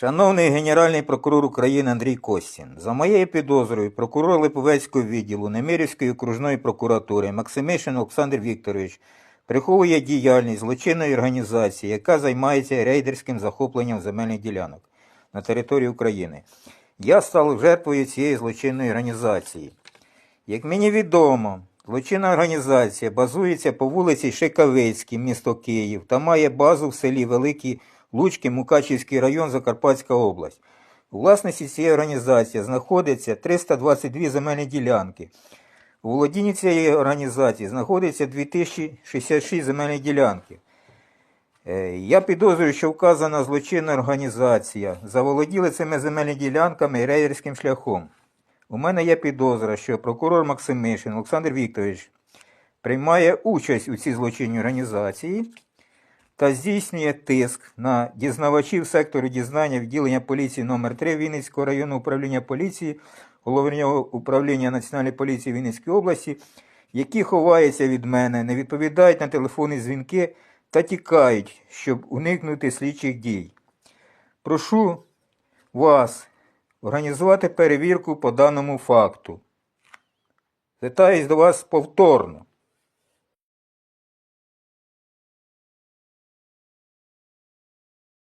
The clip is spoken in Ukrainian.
Шановний Генеральний прокурор України Андрій Костін, за моєю підозрою прокурор Липовецького відділу Немирівської окружної прокуратури Максимишин Олександр Вікторович приховує діяльність злочинної організації, яка займається рейдерським захопленням земельних ділянок на території України. Я став жертвою цієї злочинної організації. Як мені відомо, злочинна організація базується по вулиці Шикавицькій, місто Київ, та має базу в селі Великі Лучки, Мукачівський район, Закарпатська область. У власності цієї організації знаходиться 322 земельні ділянки. У володінні цієї організації знаходиться 2066 земельних ділянки. Е, Я підозрюю, що вказана злочинна організація заволоділа цими земельними ділянками рейдерським шляхом. У мене є підозра, що прокурор Максимишин Олександр Вікторович приймає участь у цій злочинній організації та здійснює тиск на дізнавачів сектору дізнання відділення поліції номер 3 Вінницького районного управління поліції, головного управління Національної поліції Вінницької області, які ховаються від мене, не відповідають на телефонні дзвінки та тікають, щоб уникнути слідчих дій. Прошу вас організувати перевірку по даному факту. Звертаюсь до вас повторно.